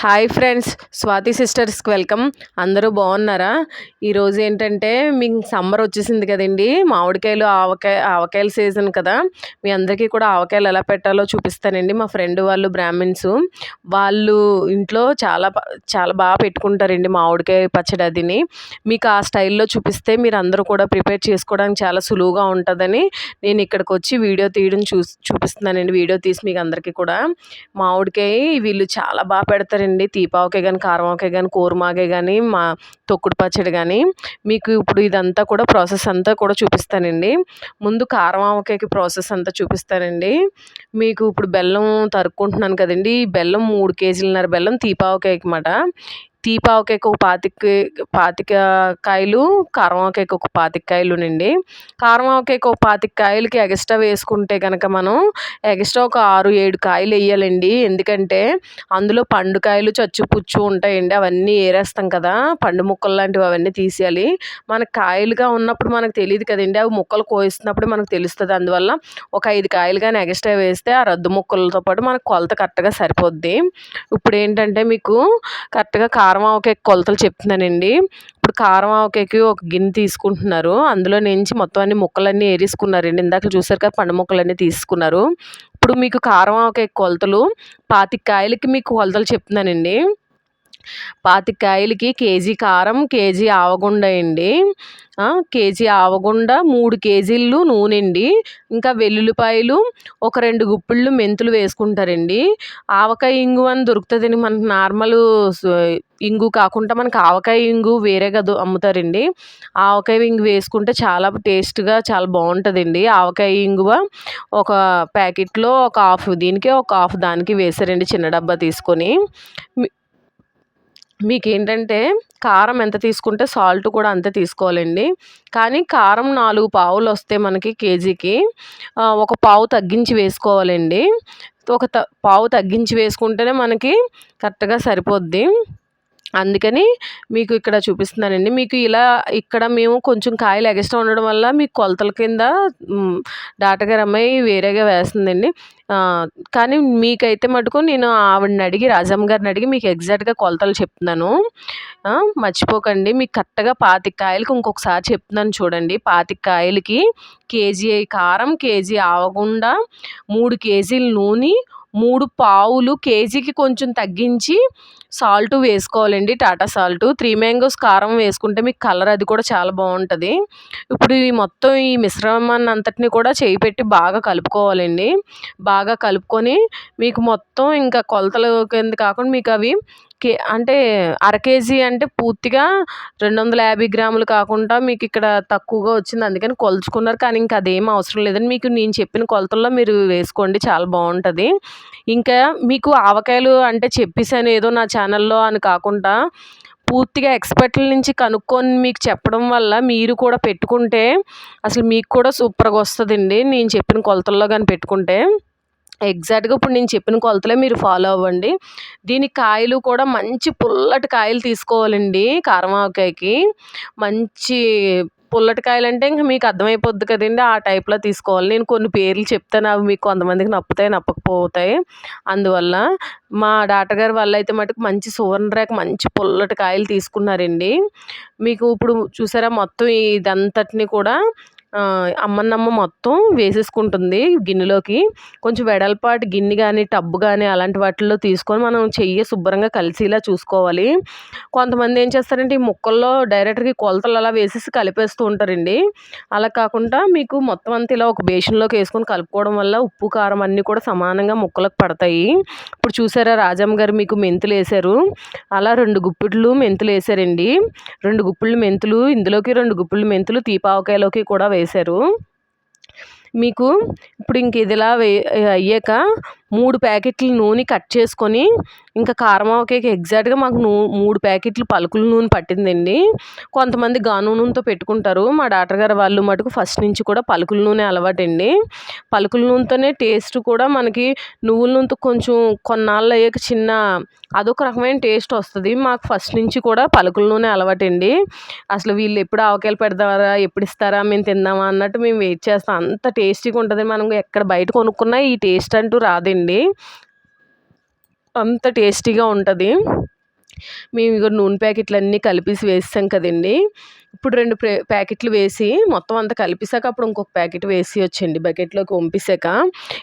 Hi friends Swathi సిస్టర్స్కి welcome. అందరూ బాగున్నారా? ఈరోజు ఏంటంటే మీకు సమ్మర్ వచ్చేసింది కదండి. మామిడికాయలు ఆవకాయ ఆవకాయల సీజన్ కదా. మీ అందరికీ కూడా ఆవకాయలు ఎలా పెట్టాలో చూపిస్తానండి. మా ఫ్రెండ్ వాళ్ళు బ్రాహ్మిన్స్. వాళ్ళు ఇంట్లో చాలా చాలా బాగా పెట్టుకుంటారండి మామిడికాయ పచ్చడి అదిని. మీకు ఆ స్టైల్లో చూపిస్తే మీరు అందరూ కూడా ప్రిపేర్ చేసుకోవడానికి చాలా సులువుగా ఉంటుందని నేను ఇక్కడికి వచ్చి వీడియో తీయడం చూ చూపిస్తున్నానండి. వీడియో తీసి మీకు అందరికీ కూడా. మామిడికాయ వీళ్ళు చాలా బాగా పెడతారు పెడతారండి తీపావకే కానీ కారమావకాయ కానీ కూరమాకే కానీ మా తొక్కుడు పచ్చడి కానీ మీకు ఇప్పుడు ఇదంతా కూడా ప్రాసెస్ అంతా కూడా చూపిస్తానండి. ముందు కారమావకాయకి ప్రాసెస్ అంతా చూపిస్తానండి. మీకు ఇప్పుడు బెల్లం తరుక్కుంటున్నాను కదండి. ఈ బెల్లం మూడు కేజీలన్నర బెల్లం తీపావకాయకి మాట. తీపావకాయకి ఒక పాతిక పాతిక కాయలు కారమావకాయకి ఒక పాతిక కాయలునండి. కారమావకాయకి ఒక పాతిక కాయలకి ఎగస్ట్రా వేసుకుంటే కనుక మనం ఎగస్ట్రా ఒక ఆరు ఏడు కాయలు వేయాలండి. ఎందుకంటే అందులో పండు కాయలు చచ్చు పుచ్చు ఉంటాయండి. అవన్నీ ఏరేస్తాం కదా. పండు ముక్కలు లాంటివి అవన్నీ తీసేయాలి. మనకు కాయలుగా ఉన్నప్పుడు మనకు తెలియదు కదండి. అవి ముక్కలు కోయిస్తున్నప్పుడు మనకు తెలుస్తుంది. అందువల్ల ఒక ఐదు కాయలు కానీ ఎగస్ట్రా వేస్తే ఆ రద్దు ముక్కలతో పాటు మనకు కొలత కరెక్ట్గా సరిపోద్ది. ఇప్పుడు ఏంటంటే మీకు కరెక్ట్గా కారం ఆవకాయ కొలతలు చెప్తున్నానండి. ఇప్పుడు కారం ఆవకాయకి ఒక గిన్నె తీసుకుంటున్నారు. అందులో నుంచి మొత్తం అన్ని ముక్కలన్నీ ఏరేసుకున్నారండి. ఇందాక చూసారు కదా పండు ముక్కలన్నీ తీసుకున్నారు. ఇప్పుడు మీకు కారం ఆవకాయ కొలతలు పాతికాయలకి మీకు కొలతలు చెప్తున్నానండి. పాతికాయలకి కేజీ కారం కేజీ ఆవగుండ అండి. కేజీ ఆవగుండ మూడు కేజీలు నూనె అండి. ఇంకా వెల్లుల్లిపాయలు ఒక రెండు గుప్పిళ్ళు మెంతులు వేసుకుంటారండి. ఆవకాయ ఇంగు అని దొరుకుతుందండి మనకు నార్మల్ ఇంగు కాకుండా మనకు ఆవకాయ ఇంగు వేరేగా అమ్ముతారండి. ఆవకాయ ఇంగు వేసుకుంటే చాలా టేస్ట్గా చాలా బాగుంటుందండి. ఆవకాయ ఇంగువ ఒక ప్యాకెట్లో ఒక హాఫ్ దీనికి ఒక హాఫ్ దానికి వేసారండి చిన్న డబ్బా తీసుకొని. మీకు ఏంటంటే కారం ఎంత తీసుకుంటే సాల్ట్ కూడా అంతే తీసుకోవాలండి. కానీ కారం నాలుగు పావులు వస్తే మనకి కేజీకి ఒక పావు తగ్గించి వేసుకోవాలండి. ఒక త పావు తగ్గించి వేసుకుంటేనే మనకి కరెక్ట్గా సరిపోద్ది. అందుకని మీకు ఇక్కడ చూపిస్తున్నానండి. మీకు ఇలా ఇక్కడ మేము కొంచెం కాయలు ఎగస్ట్రా ఉండడం వల్ల మీకు కొలతల కింద మ్, అమ్మాయి వేరేగా వేస్తుందండి. కానీ మీకైతే మటుకు నేను ఆవిడని అడిగి రాజమ్మ గారిని అడిగి మీకు ఎగ్జాక్ట్గా కొలతలు చెప్తున్నాను. మర్చిపోకండి. మీకు కరెక్ట్గా పాతిక కాయలకి ఇంకొకసారి చెప్తున్నాను చూడండి. పాతిక కాయలకి కేజీ కారం కేజీ ఆవకుండా మూడు కేజీలు నూనె మూడు పావులు కేజీకి కొంచెం తగ్గించి సాల్ట్ వేసుకోవాలండి. టాటా సాల్ట్. త్రీ మ్యాంగోస్ కారం వేసుకుంటే మీకు కలర్ అది కూడా చాలా బాగుంటుంది. ఇప్పుడు ఈ మొత్తం ఈ మిశ్రమాన్ని అంతటిని కూడా చేయి పెట్టి బాగా కలుపుకోవాలండి. బాగా కలుపుకొని మీకు మొత్తం ఇంకా కొలతలు కింద కాకుండా మీకు అవి కే అంటే అర కేజీ అంటే పూర్తిగా రెండు వందల యాభై గ్రాములు కాకుండా మీకు ఇక్కడ తక్కువగా వచ్చింది. అందుకని కొలుచుకున్నారు. కానీ ఇంకా అదేం అవసరం లేదని మీకు నేను చెప్పిన కొలతల్లో మీరు వేసుకోండి. చాలా బాగుంటుంది. ఇంకా మీకు ఆవకాయలు అంటే చెప్పేసాను ఏదో నా ఛానల్లో అని కాకుండా పూర్తిగా ఎక్స్పర్ట్ల నుంచి కనుక్కొని మీకు చెప్పడం వల్ల మీరు కూడా పెట్టుకుంటే అసలు మీకు కూడా సూపర్గా వస్తుందండి. నేను చెప్పిన కొలతల్లో కానీ పెట్టుకుంటే. ఎగ్జాక్ట్గా ఇప్పుడు నేను చెప్పిన కొలతలే మీరు ఫాలో అవ్వండి. దీని కాయలు కూడా మంచి పుల్లటి కాయలు తీసుకోవాలండి కారమాకాయకి మంచి పుల్లటి కాయలు అంటే ఇంక మీకు అర్థమైపోద్ది కదండి ఆ టైప్లో తీసుకోవాలి. నేను కొన్ని పేర్లు చెప్తాను అవి మీకు కొంతమందికి నప్పుతాయి నప్పకపోతాయి. అందువల్ల మా డాక్టర్ గారి వల్ల అయితే మటుకు మంచి సువర్ణరేఖ మంచి పుల్లటి కాయలు తీసుకున్నారండి. మీకు ఇప్పుడు చూసారా మొత్తం ఇదంతటిని కూడా అమ్మన్నమ్మ మొత్తం వేసేసుకుంటుంది గిన్నెలోకి. కొంచెం వెడల్పాటి గిన్నె కానీ టబ్బు కానీ అలాంటి వాటిల్లో తీసుకొని మనం చెయ్యి శుభ్రంగా కలిసేలా చూసుకోవాలి. కొంతమంది ఏం చేస్తారంటే ఈ ముక్కల్లో డైరెక్ట్గా కొలతలు అలా వేసేసి కలిపేస్తూ ఉంటారండి. అలా కాకుండా మీకు మొత్తం అంతా ఇలా ఒక బేషన్లోకి వేసుకొని కలుపుకోవడం వల్ల ఉప్పు కారం అన్నీ కూడా సమానంగా ముక్కలకు పడతాయి. ఇప్పుడు చూసారా రాజమ్మ గారు మీకు మెంతులు వేశారు. అలా రెండు గుప్పిళ్ళు మెంతులు వేశారండి. రెండు గుప్పిళ్ళు మెంతులు ఇందులోకి రెండు గుప్పిళ్ళు మెంతులు తీపావకాయలోకి కూడా వేశారు మీకు ఇప్పుడు ఇంక ఇదిలా వే అయ్యాక మూడు ప్యాకెట్లు నూనె కట్ చేసుకొని ఇంకా కారమావకాయకి ఎగ్జాక్ట్గా మాకు నూ మూడు ప్యాకెట్లు పలుకుల నూనె పట్టిందండి. కొంతమంది గాను నూనెతో పెట్టుకుంటారు. మా డాక్టర్ గారు వాళ్ళు మటుకు ఫస్ట్ నుంచి కూడా పలుకుల నూనె అలవాటండి. పలుకుల నూనెతోనే టేస్ట్ కూడా మనకి నువ్వుల నూనెతో కొంచెం కొన్నాళ్ళు అయ్యాక చిన్న అదొక రకమైన టేస్ట్ వస్తుంది. మాకు ఫస్ట్ నుంచి కూడా పలుకుల నూనె అలవాటండి. అసలు వీళ్ళు ఎప్పుడు ఆవకాయలు పెడతారా ఎప్పుడు ఇస్తారా మేము తిందామా అన్నట్టు మేము వెయిట్ చేస్తాం. అంత టేస్టీగా ఉంటుంది. మనం ఎక్కడ బయట కొనుక్కున్నా ఈ టేస్ట్ అంటూ రాదండి. అంత టేస్టీగా ఉంటుంది. మేము ఇక నూనె ప్యాకెట్లు అన్నీ కలిపేసి వేసాం కదండి. ఇప్పుడు రెండు ప్యాకెట్లు వేసి మొత్తం అంతా కలిపేసాక అప్పుడు ఇంకొక ప్యాకెట్ వేసి వచ్చండి బకెట్లోకి వంపేసాక.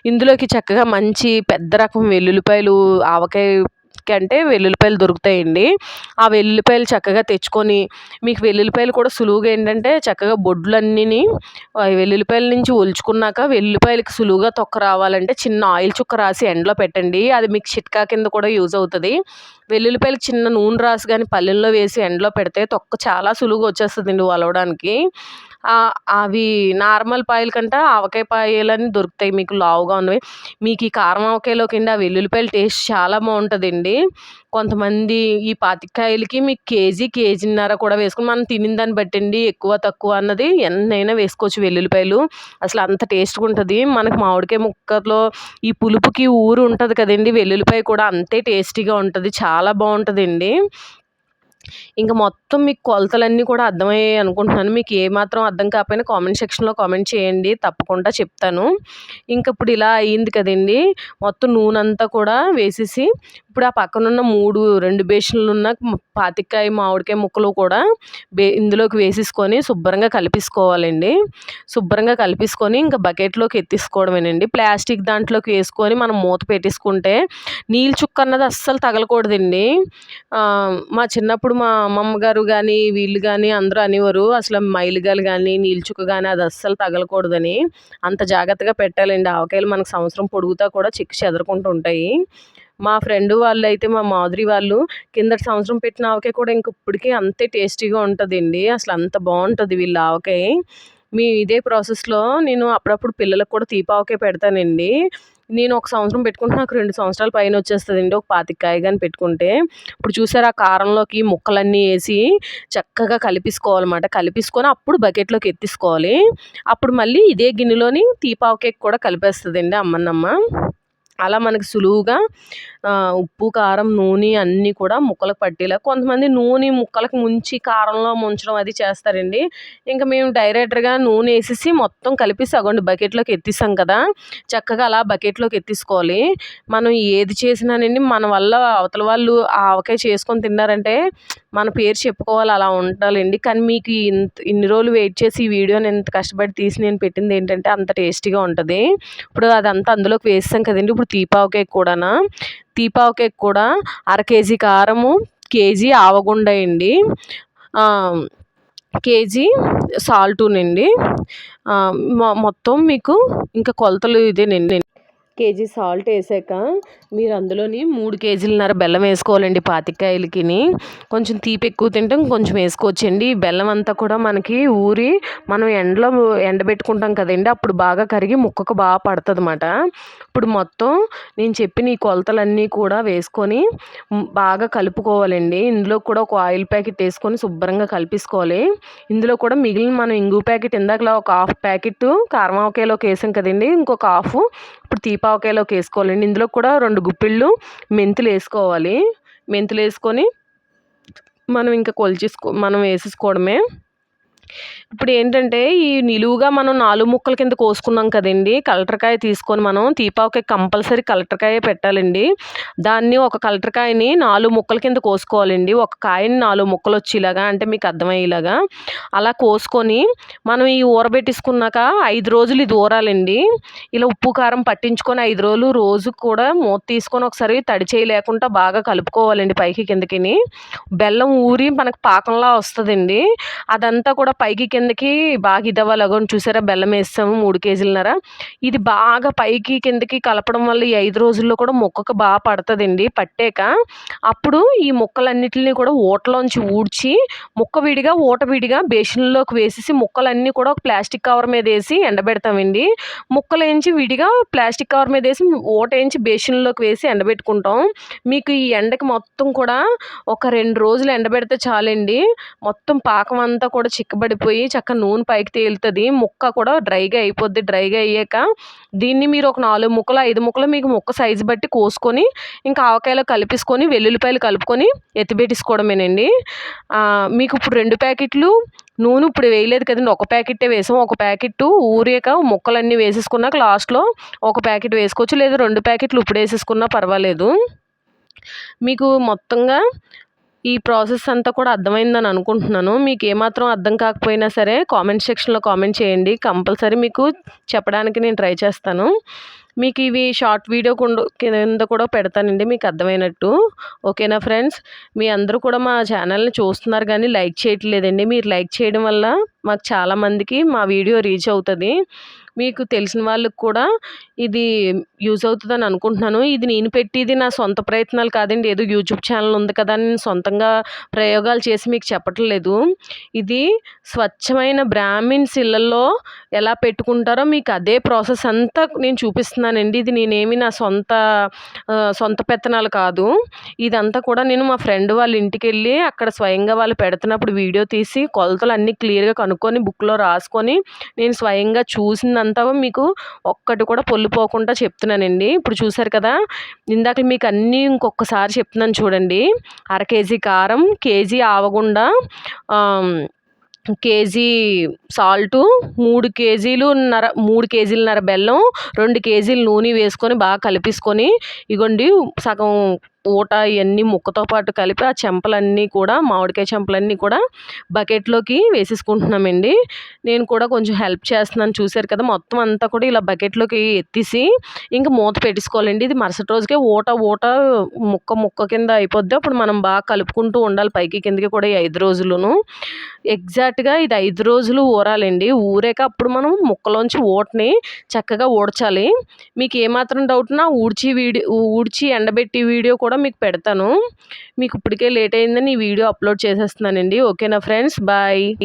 ఇందులోకి చక్కగా మంచి పెద్ద రకం వెల్లుల్లిపాయలు ఆవకాయ అంటే వెల్లుల్లిపాయలు దొరుకుతాయండి. ఆ వెల్లుల్లిపాయలు చక్కగా తెచ్చుకొని మీకు వెల్లుల్లిపాయలు కూడా సులువుగా ఏంటంటే చక్కగా బొడ్లన్నీ వెల్లుల్లిపాయల నుంచి ఒలుచుకున్నాక వెల్లుల్లిపాయలకి సులువుగా తొక్క రావాలంటే చిన్న ఆయిల్ చుక్క రాసి ఎండలో పెట్టండి. అది మీకు చిట్కా కింద కూడా యూజ్ అవుతుంది. వెల్లుల్లిపాయలు చిన్న నూనె రాసి కానీ పల్లెల్లో వేసి ఎండలో పెడితే తొక్క చాలా సులువుగా వచ్చేస్తుందండి వలవడానికి. అవి నార్మల్ పాయల కంటే ఆవకాయ పాయలని దొరుకుతాయి మీకు లావుగా ఉన్నవి. మీకు ఈ కారం ఆవకాయలోకి ఆ వెల్లుల్లిపాయల టేస్ట్ చాలా బాగుంటుందండి. కొంతమంది ఈ పాతికాయలకి మీకు కేజీ కేజీన్నర కూడా వేసుకుని మనం తినిన దాన్ని బట్టండి ఎక్కువ తక్కువ అన్నది ఎన్నైనా వేసుకోవచ్చు వెల్లుల్లిపాయలు. అసలు అంత టేస్ట్గా ఉంటుంది. మనకు మామిడికాయ ముక్కలో ఈ పులుపుకి ఊరు ఉంటుంది కదండి. వెల్లుల్లిపాయ కూడా అంతే టేస్టీగా ఉంటుంది. చాలా బాగుంటుందండి. ఇంకా మొత్తం మీకు కొలతలన్నీ కూడా అర్థమయ్యాయి అనుకుంటున్నాను. మీకు ఏమాత్రం అర్థం కాకపోయినా కామెంట్ సెక్షన్లో కామెంట్ చేయండి. తప్పకుండా చెప్తాను. ఇంక ఇప్పుడు ఇలా అయ్యింది కదండి. మొత్తం నూనె అంతా కూడా వేసేసి ఇప్పుడు ఆ పక్కనున్న మూడు రెండు బేషన్లు ఉన్న పాతికాయ మామిడికాయ ముక్కలు కూడా బే ఇందులోకి వేసేసుకొని శుభ్రంగా కలిపేసుకోవాలండి. శుభ్రంగా కలిపేసుకొని ఇంకా బకెట్లోకి ఎత్తేసుకోవడమేనండి. ప్లాస్టిక్ దాంట్లోకి వేసుకొని మనం మూత పెట్టేసుకుంటే నీళ్ళు చుక్క అన్నది అస్సలు తగలకూడదండి. మా చిన్నప్పుడు మా అమ్మమ్మగారు కానీ వీళ్ళు కానీ అందరూ అనేవారు అసలు మైలుగాలు కానీ నీళ్ళు చుక్క కానీ అది అస్సలు తగలకూడదని. అంత జాగ్రత్తగా పెట్టాలండి. ఆవకాయలు మనకు సంవత్సరం పొడుగుతా కూడా చిక్కు చెదరకుంటూ ఉంటాయి. మా ఫ్రెండ్ వాళ్ళు అయితే మా మాధురి వాళ్ళు కిందటి సంవత్సరం పెట్టిన ఆవకాయ కూడా ఇంక ఇప్పటికీ అంతే టేస్టీగా ఉంటుందండి. అసలు అంత బాగుంటుంది వీళ్ళ ఆవకాయ. మీ ఇదే ప్రాసెస్లో నేను అప్పుడప్పుడు పిల్లలకు కూడా తీపావకాయ పెడతానండి. నేను ఒక సంవత్సరం పెట్టుకుంటే నాకు రెండు సంవత్సరాల పైన వచ్చేస్తుందండి ఒక పాతికాయ కానీ పెట్టుకుంటే. ఇప్పుడు చూసారు ఆ కారంలోకి ముక్కలన్నీ వేసి చక్కగా కలిపేసుకోవాలన్నమాట. కలిపేసుకొని అప్పుడు బకెట్లోకి ఎత్తిసుకోవాలి. అప్పుడు మళ్ళీ ఇదే గిన్నెలోని తీపావకాయ కూడా కలిపేస్తుందండి అమ్మన్నమ్మ అలా మనకి సులువుగా ఉప్పు కారం నూనె అన్నీ కూడా ముక్కలకు పట్టేలా. కొంతమంది నూనె ముక్కలకు ముంచి కారంలో ముంచడం అది చేస్తారండి. ఇంకా మేము డైరెక్ట్గా నూనె వేసేసి మొత్తం కలిపి సగండి బకెట్లోకి ఎత్తిస్తాం కదా. చక్కగా అలా బకెట్లోకి ఎత్తిసుకోవాలి. మనం ఏది చేసినానండి మన వల్ల అవతల వాళ్ళు ఆవకాయ చేసుకొని తిన్నారంటే మన పేరు చెప్పుకోవాలి అలా ఉండాలండి. కానీ మీకు ఇంత ఇన్ని రోజులు వెయిట్ చేసి ఈ వీడియోని ఇంత కష్టపడి తీసి నేను పెట్టింది ఏంటంటే అంత టేస్టీగా ఉంటుంది. ఇప్పుడు అదంతా అందులోకి వేస్తాం కదండి. ఇప్పుడు తీపావకాయ కూడానా? తీపావకాయ కూడా అర కేజీ కారము కేజీ ఆవగుండ అండి. కేజీ సాల్టునండి మొత్తం మీకు ఇంకా కొలతలు ఇదేనండి. కేజీ సాల్ట్ వేసాక మీరు అందులోని మూడు కేజీలన్నర బెల్లం వేసుకోవాలండి పాతికాయలకి కొంచెం తీపి ఎక్కువ తింటాం కొంచెం వేసుకోవచ్చండి. బెల్లం అంతా కూడా మనకి ఊరి మనం ఎండలో ఎండబెట్టుకుంటాం కదండి అప్పుడు బాగా కరిగి ముక్కకు బాగా పడుతుంది అన్నమాట ఇప్పుడు మొత్తం నేను చెప్పిన ఈ కొలతలన్నీ కూడా వేసుకొని బాగా కలుపుకోవాలండి. ఇందులో కూడా ఒక ఆయిల్ ప్యాకెట్ వేసుకొని శుభ్రంగా కలిపేసుకోవాలి. ఇందులో కూడా మిగిలిన మనం ఇంగు ప్యాకెట్ ఇందాకలా ఒక హాఫ్ ప్యాకెట్ కారం వేసాం కదండి ఇంకొక హాఫ్ ఇప్పుడు తీపావకాయలోకి వేసుకోవాలండి. ఇందులో కూడా రెండు గుప్పిళ్ళు మెంతులు వేసుకోవాలి. మెంతులు వేసుకొని మనం ఇంకా కొలిచేసుకో మనం వేసేసుకోవడమే. ఇప్పుడు ఏంటంటే ఈ నిలువుగా మనం నాలుగు ముక్కల కింద కోసుకున్నాం కదండి కలటరకాయ తీసుకొని మనం తీపావకాయ కంపల్సరీ కలటరకాయ పెట్టాలండి. దాన్ని ఒక కలటరకాయని నాలుగు ముక్కల కింద కోసుకోవాలండి. ఒక కాయని నాలుగు ముక్కలు వచ్చేలాగా అంటే మీకు అర్థమయ్యేలాగా అలా కోసుకొని మనం ఈ ఊరబెట్టేసుకున్నాక ఐదు రోజులు ఇది ఊరాలండి. ఇలా ఉప్పు కారం పట్టించుకొని ఐదు రోజులు రోజు కూడా మూత తీసుకొని ఒకసారి తడి చేయలేకుండా బాగా కలుపుకోవాలండి పైకి కిందకి బెల్లం ఊరి మనకు పాకంలా వస్తుందండి. అదంతా కూడా పైకి కిందకి బాగా ఇదవ్వాలి. చూసారా? బెల్లం వేస్తాము మూడు కేజీలన్నర. ఇది బాగా పైకి కిందకి కలపడం వల్ల ఈ ఐదు రోజుల్లో కూడా మొక్కకు బాగా పడుతుందండి పట్టాక. అప్పుడు ఈ మొక్కలన్నిటిని కూడా ఊటలోంచి ఊడ్చి ముక్క విడిగా ఊట విడిగా బేసిన్లోకి వేసేసి ముక్కలన్నీ కూడా ఒక ప్లాస్టిక్ కవర్ మీద వేసి ఎండబెడతామండి. ముక్కలు విడిగా ప్లాస్టిక్ కవర్ మీద వేసి ఊట వేయించి బేసిన్లోకి వేసి ఎండబెట్టుకుంటాం. మీకు ఈ ఎండకి మొత్తం కూడా ఒక రెండు రోజులు ఎండబెడితే చాలండి. మొత్తం పాకం అంతా కూడా చిక్కబడిపోయి చక్కగా నూనె పైకి తేలుతుంది. ముక్క కూడా డ్రైగా అయిపోద్ది. డ్రైగా అయ్యాక దీన్ని మీరు ఒక నాలుగు ముక్కలు ఐదు ముక్కలు మీకు ముక్క సైజు బట్టి కోసుకొని ఇంకా ఆవకాయలో కలిపేసుకొని వెల్లుల్లిపాయలు కలుపుకొని ఎత్తిపెట్టేసుకోవడమేనండి మీకు ఇప్పుడు రెండు ప్యాకెట్లు నూనె ఇప్పుడు వేయలేదు కదండి. ఒక ప్యాకెట్టే వేసాం. ఒక ప్యాకెట్ ఊరేక ముక్కలన్నీ వేసేసుకున్నాక లాస్ట్లో ఒక ప్యాకెట్ వేసుకోవచ్చు. లేదా రెండు ప్యాకెట్లు ఇప్పుడు వేసేసుకున్నా పర్వాలేదు. మీకు మొత్తంగా ఈ ప్రాసెస్ అంతా కూడా అర్థమైందని అనుకుంటున్నాను. మీకు ఏమాత్రం అర్థం కాకపోయినా సరే కామెంట్ సెక్షన్లో కామెంట్ చేయండి. కంపల్సరీ మీకు చెప్పడానికి నేను ట్రై చేస్తాను. మీకు ఇవి షార్ట్ వీడియో కింద కూడా పెడతానండి మీకు అర్థమైనట్టు. ఓకేనా ఫ్రెండ్స్? మీ అందరూ కూడా మా ఛానల్ని చూస్తున్నారు కానీ లైక్ చేయట్లేదండి. మీరు లైక్ చేయడం వల్ల మాకు చాలామందికి మా వీడియో రీచ్ అవుతుంది. మీకు తెలిసిన వాళ్ళకి కూడా ఇది యూజ్ అవుతుందని అనుకుంటున్నాను. ఇది నేను పెట్టిది నా సొంత ప్రయత్నాలు కాదండి. ఏదో యూట్యూబ్ ఛానల్ ఉంది కదా అని నేను సొంతంగా ప్రయోగాలు చేసి మీకు చెప్పట్లేదు. ఇది స్వచ్ఛమైన బ్రాహ్మిన్స్ ఇళ్ళల్లో ఎలా పెట్టుకుంటారో మీకు అదే ప్రాసెస్ అంతా నేను చూపిస్తున్నానండి. ఇది నేనేమి నా సొంత సొంత పెత్తనాలు కాదు. ఇదంతా కూడా నేను మా ఫ్రెండ్ వాళ్ళ ఇంటికి వెళ్ళి అక్కడ స్వయంగా వాళ్ళు పెడుతున్నప్పుడు వీడియో తీసి కొలతలు అన్నీ క్లియర్గా కనుక్కొని బుక్లో రాసుకొని నేను స్వయంగా చూసిందంతా మీకు ఒక్కటి కూడా పొల్లిపోకుండా చెప్తున్నానండి. ఇప్పుడు చూసారు కదా ఇందాక మీకు అన్నీ ఇంకొకసారి చెప్తున్నాను చూడండి. అర కేజీ కారం కేజీ ఆవగుండ కేజీ సాల్టు మూడు కేజీలు నర మూడు కేజీలన్నర బెల్లం రెండు కేజీలు నూనె వేసుకొని బాగా కలిపేసుకొని ఇగోండి సగం ఊట ఇవన్నీ ముక్కతో పాటు కలిపి ఆ చెంపలన్నీ కూడా మామిడికాయ చెంపలన్నీ కూడా బకెట్లోకి వేసేసుకుంటున్నామండి. నేను కూడా కొంచెం హెల్ప్ చేస్తున్నాను. చూశారు కదా మొత్తం అంతా కూడా ఇలా బకెట్లోకి ఎత్తేసి ఇంకా మూత పెట్టేసుకోవాలండి. ఇది మరుసటి రోజుకే ఊట ఊట ముక్క ముక్క కింద అయిపోద్ది. అప్పుడు మనం బాగా కలుపుకుంటూ ఉండాలి పైకి కిందకి కూడా ఈ ఐదు రోజులును. ఎగ్జాక్ట్గా ఇది ఐదు రోజులు ఊరాలండి. ఊరాక అప్పుడు మనం ముక్కలోంచి ఊటని చక్కగా ఊడ్చాలి. మీకు ఏమాత్రం డౌట్నా ఊడ్చి వీడియో ఊడ్చి ఎండబెట్టి వీడియో కూడా కూడా మీకు పెడతాను. మీకు ఇప్పటికే లేట్ అయిందని ఈ వీడియో అప్లోడ్ చేసేస్తున్నానండి. ఓకేనా ఫ్రెండ్స్? బాయ్.